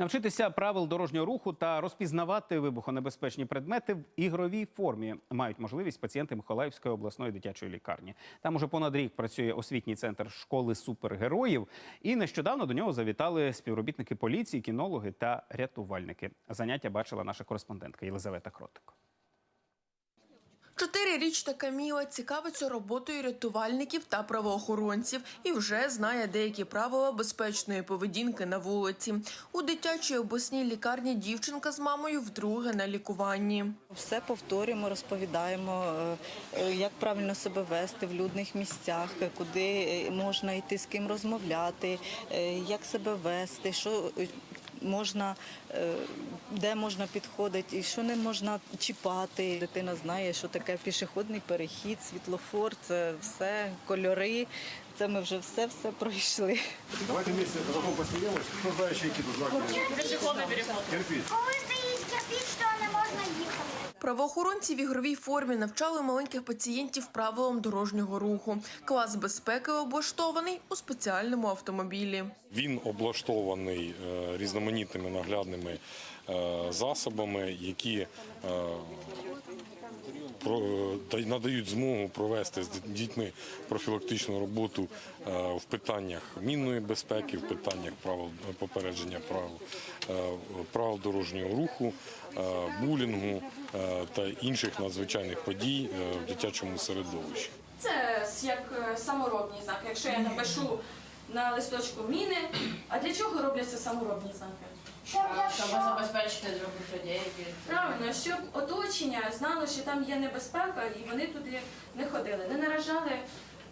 Навчитися правил дорожнього руху та розпізнавати вибухонебезпечні предмети в ігровій формі мають можливість пацієнти Миколаївської обласної дитячої лікарні. Там уже понад рік працює освітній центр школи супергероїв. І нещодавно до нього завітали співробітники поліції, кінологи та рятувальники. Заняття бачила наша кореспондентка Єлизавета Кротик. Чотирирічна Каміла цікавиться роботою рятувальників та правоохоронців і вже знає деякі правила безпечної поведінки на вулиці. У дитячій обласній лікарні дівчинка з мамою вдруге на лікуванні. Все повторюємо, розповідаємо, е, е, як правильно себе вести в людних місцях, е, куди можна йти, з ким розмовляти, як себе вести, що можна, е, де можна підходити і що не можна чіпати. Дитина знає, що таке пішохідний перехід, світлофор, це все кольори. Це ми вже все все пройшли. Давайте вместе потом посміємося. Хто знає, еще які тут знаки? Пішохідний переход. Правоохоронці в ігровій формі навчали маленьких пацієнтів правилам дорожнього руху. Клас безпеки облаштований у спеціальному автомобілі. Він облаштований е, різноманітними наглядними е, засобами, які е, надають змогу провести з дітьми профілактичну роботу е, в питаннях мінної безпеки, в питаннях правил попередження правил, е, правил дорожнього руху, е, булінгу та інших надзвичайних подій в дитячому середовищі. Це як саморобні знаки. Якщо я напишу на листочку міни, а для чого робляться саморобні знаки? Щоб забезпечити других людей від Правильно, щоб оточення знало, що там є небезпека, і вони туди не ходили, не наражали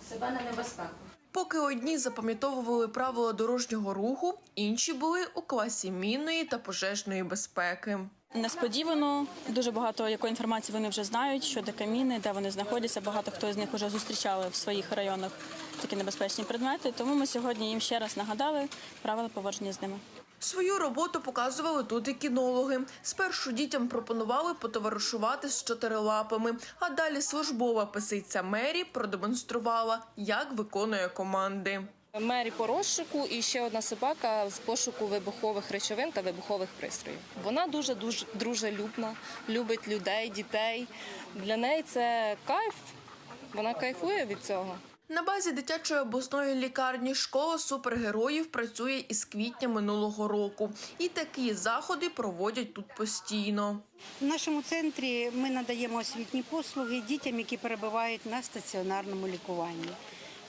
себе на небезпеку. Поки одні запам'ятовували правила дорожнього руху, інші були у класі мінної та пожежної безпеки. Несподівано дуже багато якої інформації вони вже знають, що де каміни, де вони знаходяться. Багато хто з них вже зустрічали в своїх районах такі небезпечні предмети. Тому ми сьогодні їм ще раз нагадали правила поводження з ними. Свою роботу показували тут і кінологи. Спершу дітям пропонували потоваришувати з чотирилапами, а далі службова писиця Мері продемонструвала, як виконує команди. Мері по розшуку і ще одна собака з пошуку вибухових речовин та вибухових пристроїв. Вона дуже дуже дружелюбна, любить людей, дітей. Для неї це кайф. Вона кайфує від цього. На базі дитячої обласної лікарні школа супергероїв працює із квітня минулого року, і такі заходи проводять тут постійно. В нашому центрі ми надаємо освітні послуги дітям, які перебувають на стаціонарному лікуванні.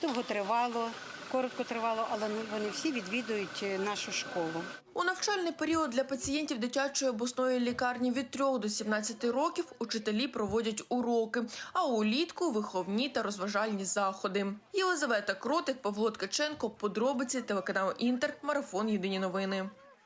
Довготривало, короткотривало, але вони всі відвідують е, нашу школу. У навчальний період для пацієнтів дитячої обласної лікарні від 3 до 17 років учителі проводять уроки, а улітку виховні та розважальні заходи. Єлизавета Кротик, Павло Ткаченко, подробиці телеканал Інтер, марафон Єдині новини.